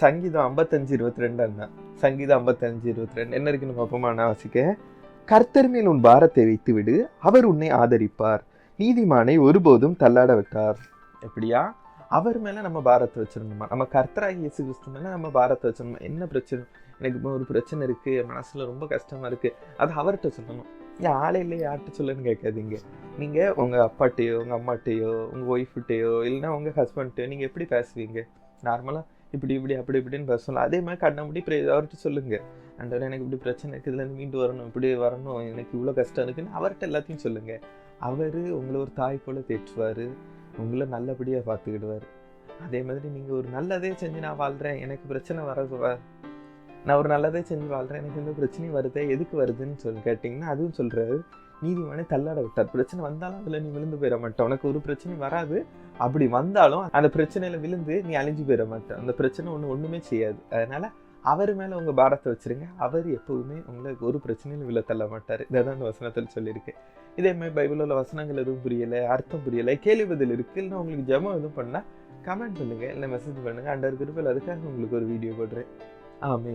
சங்கீதம் ஐம்பத்தஞ்சு இருபத்தி ரெண்டு அண்ணா. சங்கீதம் ஐம்பத்தஞ்சு இருபத்தி ரெண்டு என்ன இருக்குன்னு பார்ப்போமா நான் வாசிக்க? கர்த்தர் மேல் உன் பாரத்தை வைத்து விடு அவர் உன்னை ஆதரிப்பார். நீதிமானை ஒருபோதும் தள்ளாட விட்டார் எப்படியா? அவர் மேலே நம்ம பாரத்தை வச்சிடணுமா நம்ம கர்த்தராகி இயேசு கிறிஸ்து மேலே நம்ம பாரத்தை வச்சிடணுமா என்ன பிரச்சனை? எனக்கு இப்போ ஒரு பிரச்சனை இருக்குது என் ரொம்ப கஷ்டமாக இருக்குது அது அவர்கிட்ட சொல்லணும். ஏன் ஆளே இல்லையே யார்கிட்ட சொல்லுன்னு கேட்காதீங்க. நீங்கள் உங்கள் அப்பாட்டையோ உங்கள் அம்மாட்டையோ உங்கள் ஒய்ஃப்ட்டையோ இல்லைன்னா உங்கள் ஹஸ்பண்ட்டையோ நீங்கள் எப்படி பேசுவீங்க? நார்மலாக இப்படி இப்படி அப்படி இப்படின்னு பேசலாம் அதே மாதிரி கண்ண முடி இப்படி அவர்கிட்ட சொல்லுங்க. அண்டர் எனக்கு இப்படி பிரச்சனை இருக்குது. இதுல மீண்டு வரணும். இப்படி வரணும். எனக்கு இவ்வளோ கஷ்டம் இருக்குன்னு அவர்கிட்ட எல்லாத்தையும் சொல்லுங்க. அவர் உங்களை ஒரு தாய் போல தேற்றுவார். உங்களை நல்லபடியாக பார்த்துக்கிடுவார். அதே மாதிரி நீங்கள் ஒரு நல்லதே செஞ்சு நான் வாழ்கிறேன் எனக்கு பிரச்சனை வர நான் ஒரு நல்லதே செஞ்சு வாழ்கிறேன் எனக்கு எந்த பிரச்சனையும் வருதே எதுக்கு வருதுன்னு சொல்லி கேட்டிங்கன்னா அதுவும் சொல்கிறாரு நீதிமானே தள்ளாட விட்டார். பிரச்சனை வந்தாலும் அதில் நீ விழுந்து போயிட மாட்டேன். உனக்கு ஒரு பிரச்சனையும் வராது. அப்படி வந்தாலும் அந்த பிரச்சனையில விழுந்து நீ அழிஞ்சு போயிட மாட்டேன். அந்த பிரச்சனை ஒன்று ஒன்றுமே செய்யாது. அதனால அவர் மேலே உங்கள் பாரத்தை வச்சிருங்க. அவர் எப்போவுமே உங்களுக்கு ஒரு பிரச்சனையும் விழ தள்ள மாட்டார். இதை தான் அந்த வசனத்தில் சொல்லியிருக்கு. இதே மாதிரி பைபிளில் உள்ள வசனங்கள் எதுவும் புரியலை அர்த்தம் புரியலை கேள்வி பதில் இருக்கு. இல்லைன்னா உங்களுக்கு ஜெபம் எதுவும் பண்ணால் கமெண்ட் பண்ணுங்க. இல்லை மெசேஜ் பண்ணுங்க. அண்டர் கிருப்பில் அதுக்காக உங்களுக்கு ஒரு வீடியோ போடுறேன். ஆமே